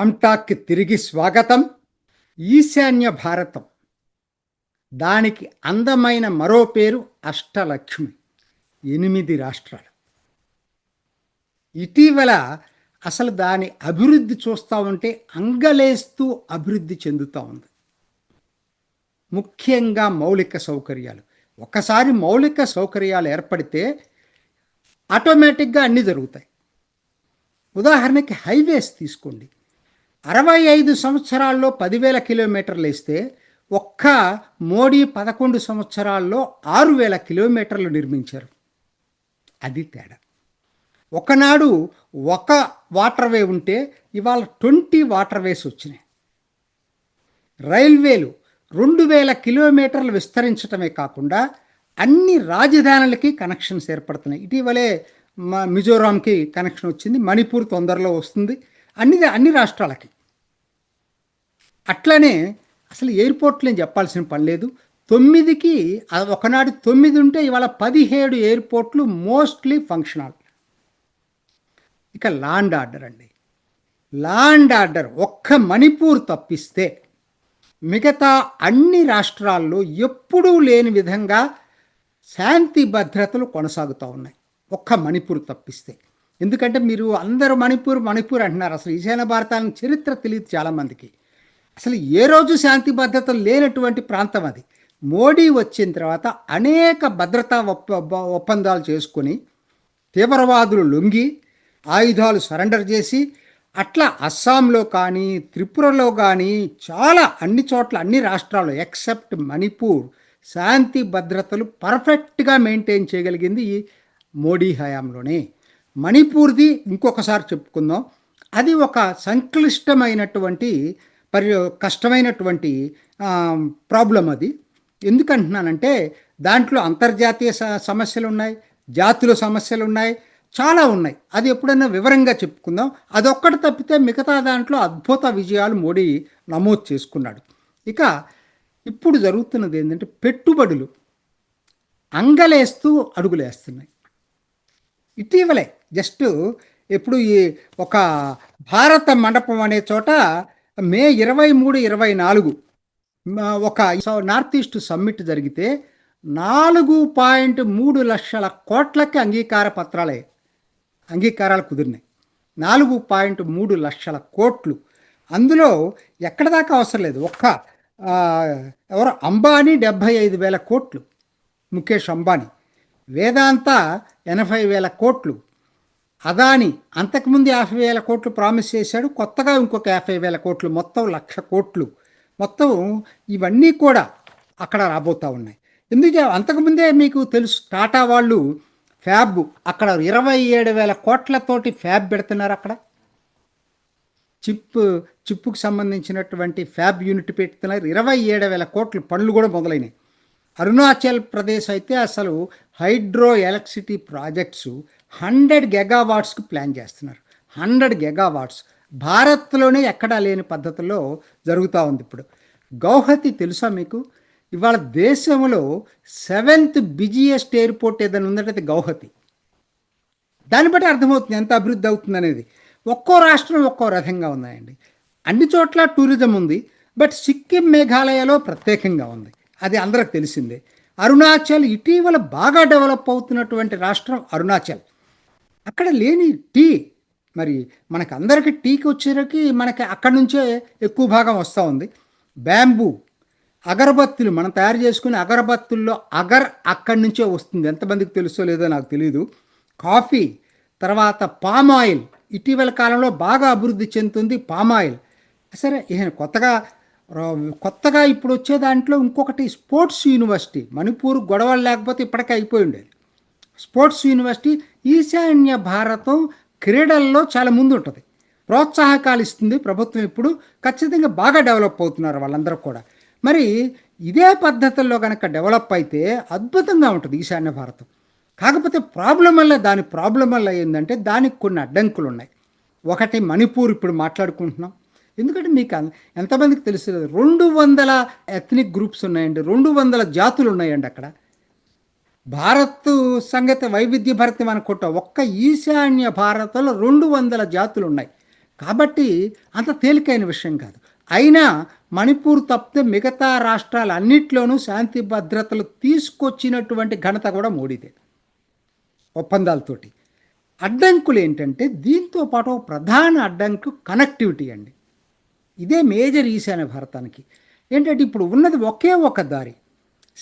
రామ్టాక్కి తిరిగి స్వాగతం. ఈశాన్య భారతం. దానికి అందమైన మరో పేరు అష్టలక్ష్మి. ఎనిమిది రాష్ట్రాలు. ఇటీవల అసలు దాని అభివృద్ధి చూస్తూ ఉంటే అంగలేస్తూ అభివృద్ధి చెందుతూ ఉంది. ముఖ్యంగా మౌలిక సౌకర్యాలు. ఒకసారి మౌలిక సౌకర్యాలు ఏర్పడితే ఆటోమేటిక్గా అన్నీ జరుగుతాయి. ఉదాహరణకి హైవేస్ తీసుకోండి. అరవై ఐదు సంవత్సరాల్లో పదివేల కిలోమీటర్లు వేస్తే ఒక్క మోడీ పదకొండు సంవత్సరాల్లో ఆరు వేల కిలోమీటర్లు నిర్మించారు. అది తేడా. ఒకనాడు ఒక వాటర్ వే ఉంటే ఇవాళ ట్వంటీ వాటర్ వేస్ వచ్చినాయి. రైల్వేలు రెండు వేల కిలోమీటర్లు విస్తరించటమే కాకుండా అన్ని రాజధానులకి కనెక్షన్స్ ఏర్పడుతున్నాయి. ఇటీవలే మా మిజోరాంకి కనెక్షన్ వచ్చింది. మణిపూర్ తొందరలో వస్తుంది. అన్ని అన్ని రాష్ట్రాలకి. అట్లనే అసలు ఎయిర్పోర్ట్లు నేను చెప్పాల్సిన పని లేదు. తొమ్మిదికి ఒకనాడు తొమ్మిది ఉంటే ఇవాళ పదిహేడు ఎయిర్పోర్ట్లు మోస్ట్లీ ఫంక్షనల్. ఇక లాండ్ ఆర్డర్ అండి. లాండ్ ఆర్డర్ ఒక్క మణిపూర్ తప్పిస్తే మిగతా అన్ని రాష్ట్రాల్లో ఎప్పుడూ లేని విధంగా శాంతి భద్రతలు కొనసాగుతూ ఉన్నాయి. ఒక్క మణిపూర్ తప్పిస్తే. ఎందుకంటే మీరు అందరూ మణిపూర్ మణిపూర్ అంటున్నారు. అసలు ఈశాన్య భారతానికి చరిత్ర తెలియదు చాలామందికి. అసలు ఏ రోజు శాంతి భద్రతలు లేనటువంటి ప్రాంతం అది. మోడీ వచ్చిన తర్వాత అనేక భద్రతా ఒప్ప ఒప్పందాలు చేసుకొని తీవ్రవాదులు లొంగి ఆయుధాలు సరెండర్ చేసి అట్లా అస్సాంలో కానీ త్రిపురలో కానీ చాలా అన్ని చోట్ల అన్ని రాష్ట్రాల్లో ఎక్సెప్ట్ మణిపూర్ శాంతి భద్రతలు పర్ఫెక్ట్గా మెయింటైన్ చేయగలిగింది ఈ మోడీ హయాంలోనే. మణిపూర్ది ఇంకొకసారి చెప్పుకుందాం. అది ఒక సంక్లిష్టమైనటువంటి పరి కష్టమైనటువంటి ప్రాబ్లం అది. ఎందుకంటున్నానంటే దాంట్లో అంతర్జాతీయ సమస్యలు ఉన్నాయి జాతుల సమస్యలు ఉన్నాయి చాలా ఉన్నాయి. అది ఎప్పుడైనా వివరంగా చెప్పుకుందాం. అదొక్కటి తప్పితే మిగతా దాంట్లో అద్భుత విజయాలు మోడీ నమోదు చేసుకున్నాడు. ఇక ఇప్పుడు జరుగుతున్నది ఏంటంటే పెట్టుబడులు అంగలేస్తూ అడుగులేస్తున్నాయి. ఇటీవలే జస్ట్ ఎప్పుడు ఈ ఒక భారత మండపం అనే చోట మే ఇరవై మూడు ఇరవై నాలుగు ఒక నార్త్ ఈస్ట్ సమ్మిట్ జరిగితే నాలుగు పాయింట్ మూడు లక్షల కోట్లకి అంగీకార పత్రాలే అంగీకారాలు కుదిరినాయి. నాలుగు పాయింట్ మూడు లక్షల కోట్లు. అందులో ఎక్కడ దాకా అవసరం లేదు. ఒక్క ఎవరో? అంబానీ డెబ్భై ఐదు వేల కోట్లు. ముఖేష్ అంబానీ. వేదాంత ఎనభై వేల కోట్లు. అదాని అంతకుముందు యాభై వేల కోట్లు ప్రామిస్ చేశాడు కొత్తగా ఇంకొక యాభై వేల కోట్లు మొత్తం లక్ష కోట్లు. మొత్తం ఇవన్నీ కూడా అక్కడ రాబోతూ ఉన్నాయి. ఎందుకు అంతకుముందే మీకు తెలుసు టాటా వాళ్ళు ఫ్యాబ్ అక్కడ ఇరవై ఏడు వేల కోట్లతోటి ఫ్యాబ్ పెడుతున్నారు అక్కడ. చిప్ చిప్పుకు సంబంధించినటువంటి ఫ్యాబ్ యూనిట్ పెడుతున్నారు ఇరవై ఏడు వేల కోట్లు పనులు కూడా మొదలైనవి అరుణాచల్ ప్రదేశ్ అయితే అసలు హైడ్రో ఎలక్ట్రిసిటీ ప్రాజెక్ట్స్ హండ్రెడ్ గెగావాట్స్కు ప్లాన్ చేస్తున్నారు. హండ్రెడ్ గెగావాట్స్ భారత్లోనే ఎక్కడా లేని పద్ధతిలో జరుగుతూ ఉంది ఇప్పుడు. గౌహతి తెలుసా మీకు? ఇవాళ దేశంలో సెవెంత్ బిజియెస్ట్ ఎయిర్పోర్ట్ ఏదైనా ఉందంటే గౌహతి. దాన్ని బట్టి అర్థమవుతుంది ఎంత అభివృద్ధి అవుతుంది అనేది. ఒక్కో రాష్ట్రం ఒక్కో రకంగా ఉన్నాయండి. అన్ని చోట్ల టూరిజం ఉంది బట్ సిక్కిం మేఘాలయలో ప్రత్యేకంగా ఉంది. అది అందరికి తెలిసిందే. అరుణాచల్ ఇటీవల బాగా డెవలప్ అవుతున్నటువంటి రాష్ట్రం అరుణాచల్. అక్కడ లేని టీ. మరి మనకు అందరికీ టీకి వచ్చేసరికి మనకి అక్కడి నుంచే ఎక్కువ భాగం వస్తూ ఉంది. బ్యాంబూ. అగరబత్తులు మనం తయారు చేసుకునే అగరబత్తుల్లో అగర్ అక్కడి నుంచే వస్తుంది. ఎంతమందికి తెలుసో లేదో నాకు తెలియదు కాఫీ. తర్వాత పామ్ ఆయిల్. ఇటీవల కాలంలో బాగా అభివృద్ధి చెందుతుంది పామ్ ఆయిల్. సరే కొత్తగా కొత్తగా ఇప్పుడు వచ్చే దాంట్లో ఇంకొకటి స్పోర్ట్స్ యూనివర్సిటీ. మణిపూర్ గొడవలు లేకపోతే ఇప్పటికే అయిపోయి ఉండేది. స్పోర్ట్స్ యూనివర్సిటీ ఈశాన్య భారతం క్రీడల్లో చాలా ముందు ఉంటుంది ప్రోత్సాహకాలు ఇస్తుంది ప్రభుత్వం ఇప్పుడు. ఖచ్చితంగా బాగా డెవలప్ అవుతున్నారు వాళ్ళందరూ కూడా. మరి ఇదే పద్ధతుల్లో కనుక డెవలప్ అయితే అద్భుతంగా ఉంటుంది ఈశాన్య భారతం. కాకపోతే ప్రాబ్లం వల్ల దాని ప్రాబ్లం వల్ల ఏంటంటే దానికి కొన్ని అడ్డంకులు ఉన్నాయి ఒకటి మణిపూర్ ఇప్పుడు మాట్లాడుకుంటున్నాం. ఎందుకంటే మీకు ఎంతమందికి తెలుసు రెండు వందల ఎథ్నిక్ గ్రూప్స్ ఉన్నాయండి రెండు వందల జాతులు ఉన్నాయండి అక్కడ. భారత్ సంగతి వైవిధ్య భరతం అనుకుంటా. ఒక్క ఈశాన్య భారత్లో రెండు వందల జాతులు ఉన్నాయి కాబట్టి అంత తేలికైన విషయం కాదు. అయినా మణిపూర్ తప్పితే మిగతా రాష్ట్రాలన్నిట్లోనూ శాంతి భద్రతలు తీసుకొచ్చినటువంటి ఘనత కూడా మోడీదే. ఒప్పందాలతోటి. అడ్డంకులు ఏంటంటే దీంతో పాటు ప్రధాన అడ్డంకు కనెక్టివిటీ అండి. ఇదే మేజర్ ఈశాన్య భారతానికి. ఏంటంటే ఇప్పుడు ఉన్నది ఒకే ఒక దారి.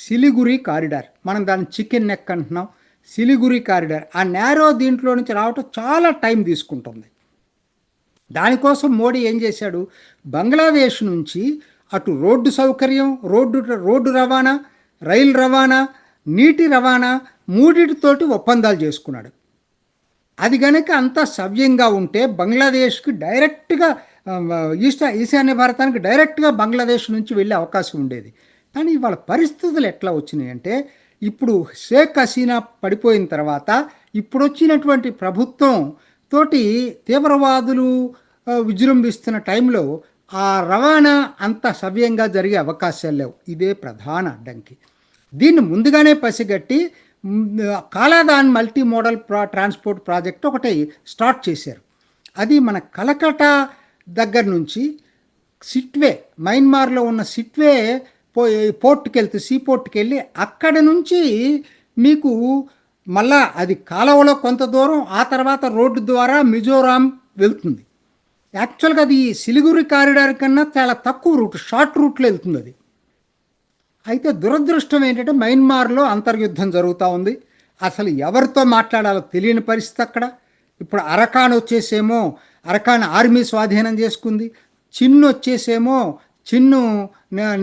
సిలిగురి కారిడార్. మనం దాన్ని చికెన్ నెక్ అంటున్నాం. సిలిగురి కారిడార్. ఆ నేరో దీంట్లో నుంచి రావటం చాలా టైం తీసుకుంటుంది. దానికోసం మోడీ ఏం చేశాడు? బంగ్లాదేశ్ నుంచి అటు రోడ్డు సౌకర్యం రోడ్డు రోడ్డు రవాణా రైలు రవాణా నీటి రవాణా మూడిటితోటి ఒప్పందాలు చేసుకున్నాడు. అది గనక అంతా సవ్యంగా ఉంటే బంగ్లాదేశ్కి డైరెక్ట్గా ఈశా ఈస్ట్ ఈశాన్య భారతానికి డైరెక్ట్గా బంగ్లాదేశ్ నుంచి వెళ్ళే అవకాశం ఉండేది. కానీ ఇవాళ పరిస్థితులు ఎట్లా వచ్చినాయి అంటే ఇప్పుడు షేక్ హసీనా పడిపోయిన తర్వాత ఇప్పుడు వచ్చినటువంటి ప్రభుత్వం తోటి తీవ్రవాదులు విజృంభిస్తున్న టైంలో ఆ రవాణా అంత సవ్యంగా జరిగే అవకాశాలు లేవు. ఇదే ప్రధాన అడ్డంకి. దీన్ని ముందుగానే పసిగట్టి కాలాదాన్ మల్టీ మోడల్ ప్రా ట్రాన్స్పోర్ట్ ప్రాజెక్ట్ ఒకటి స్టార్ట్ చేశారు. అది మన కలకటా దగ్గర నుంచి సిట్వే మయన్మార్లో ఉన్న సిట్వే పో పోర్ట్కి వెళ్తే సీ పోర్ట్కి వెళ్ళి అక్కడ నుంచి మీకు మళ్ళా అది కాలువలో కొంత దూరం ఆ తర్వాత రోడ్డు ద్వారా మిజోరాం వెళ్తుంది. యాక్చువల్గా అది సిలిగురి కారిడార్ కన్నా చాలా తక్కువ రూట్ షార్ట్ రూట్లో వెళ్తుంది అది. అయితే దురదృష్టం ఏంటంటే మయన్మార్లో అంతర్యుద్ధం జరుగుతూ ఉంది. అసలు ఎవరితో మాట్లాడాలో తెలియని పరిస్థితి అక్కడ. ఇప్పుడు అరకాన్ వచ్చేసేమో అరకాన్ ఆర్మీ స్వాధీనం చేసుకుంది. చిన్ను వచ్చేసేమో చిన్ను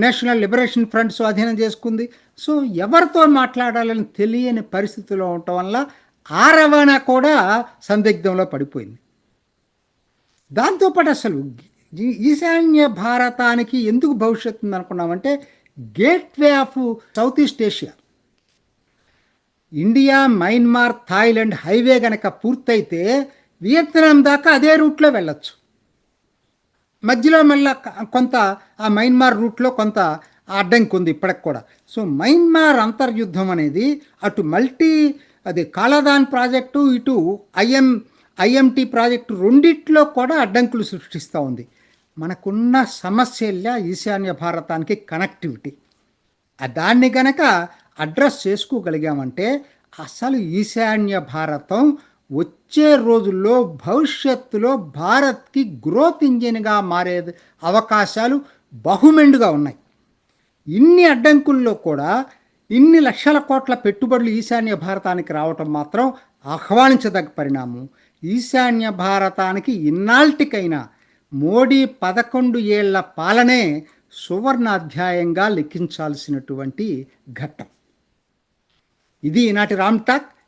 నేషనల్ లిబరేషన్ ఫ్రంట్ స్వాధీనం చేసుకుంది. సో ఎవరితో మాట్లాడాలని తెలియని పరిస్థితిలో ఉండటం వల్ల ఆ రవాణా కూడా సందిగ్ధంలో పడిపోయింది. దాంతోపాటు అసలు ఈశాన్య భారతానికి ఎందుకు భవిష్యత్తు ఉంది అనుకున్నామంటే gateway of south east Asia. India Myanmar Thailand highway కనుక పూర్తయితే వియత్నాం దాకా అదే రూట్లో వెళ్ళొచ్చు. మధ్యలో మళ్ళా కొంత ఆ మయన్మార్ రూట్లో కొంత అడ్డంకి ఉంది ఇప్పటికి కూడా. సో మయన్మార్ అంతర్యుద్ధం అనేది అటు మల్టీ అది కాలాదాన్ ప్రాజెక్టు ఇటు ఐఎం ఐఎంటి ప్రాజెక్టు రెండిట్లో కూడా అడ్డంకులు సృష్టిస్తూ ఉంది. మనకున్న సమస్యల్లా ఈశాన్య భారతానికి కనెక్టివిటీ. ఆ దాన్ని గనక అడ్రస్ చేసుకోగలిగామంటే అసలు ఈశాన్య భారతం వచ్చే రోజుల్లో భవిష్యత్తులో భారత్కి గ్రోత్ ఇంజిన్గా మారే అవకాశాలు బహుమెండుగా ఉన్నాయి. ఇన్ని అడ్డంకుల్లో కూడా ఇన్ని లక్షల కోట్ల పెట్టుబడులు ఈశాన్య భారతానికి రావటం మాత్రం ఆహ్వానించదగ్గ పరిణామం. ఈశాన్య భారతానికి ఇన్నాల్టికైనా మోడీ పదకొండు ఏళ్ళ పాలనే సువర్ణ అధ్యాయంగా లెక్కించాల్సినటువంటి ఘట్టం. ఇది ఈనాటి రామ్ టాక్.